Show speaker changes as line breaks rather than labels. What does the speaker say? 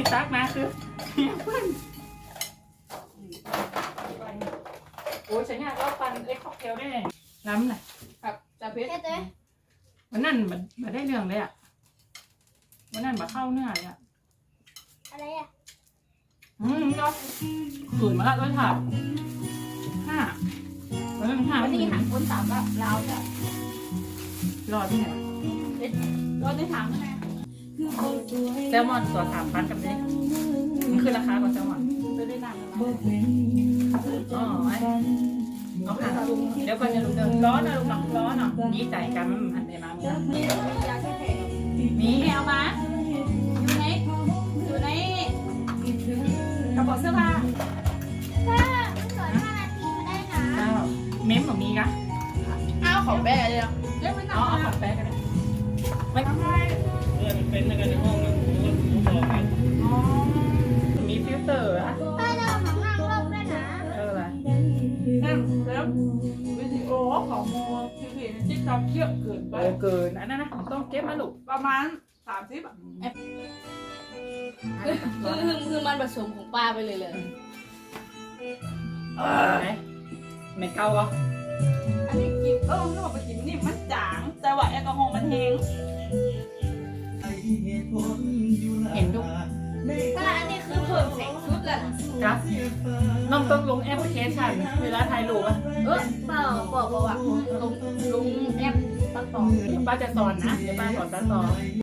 เพื่อนโอ้ยฉันอยากเล่าปันเอ็กค็อกเทลได้ไงล้ำน่ะ
ครับจะเพชร
แค่เต้
มันนั่นมันมาได้เรื่องเลยอะมันนั่นมาเข้าเนื้อเลยอะ
อะไรอะ
อืมก็ขืนมาละด้วยค่ะห้าแล้วนึงห้า
วั
มันน
นี้
นี่
หันคนถามว่าเราจะ
รอที่ไหน
เราได้ถามไหม
แซลมอนตัวสามพันกับนี้มันคือราคากว่าแซลมอน
จะได้นำมา
อ๋อไอ้เอาค่ะเดี๋ยวก่อนจะลุกเดินร้อนนะลุงเนาะร้อนเนาะดีใจกันมันหันไปมาเมื่อ
นี่ยาแก้แพ้
มี
เอามาอยู่ในอยู่ในกระเป๋าเสื้อผ้า
ถ้าไม่สอนห้านาทีมาได้นะ
เม้มของมีกะ
เอาของแบร์เลยเรียกไม่
อ๋อ
นำ
เอา
มา
ผัดแป้งกันเลย ม่ทำไม
เออมันเป็นในกันในห้องนั้นผมก็ผมบอกไง
อ๋อมีฟิลเตอร์อะ
ถ้าเราหนังนั่งรอบได้นะ
เอออะไร
นั่นแล้ววิดีโอของโมทีวีที่ทำเที่ยวเกินไป
โอ้เกินอันนั้นนะผมต้องเก็บมาลูก
ประมาณสามสิบอะคือคือคือมันผสมของปลาไปเลยเลย
เออไหนไม่เกาก็
อั แห้ง
เห็นทุก
ถ้าอันนี้คือเพิ่มแสงสุดแล้ว
ครับน้องต้องลงแอปพลิเคชันเวลาถ่ายรูปอะ
เออเปล่าบอกบอกว่าลงลงแอปตัดต่อ
เดี๋ยวป้าจะสอนนะเดี๋ยวป้าสอนตัดต่อ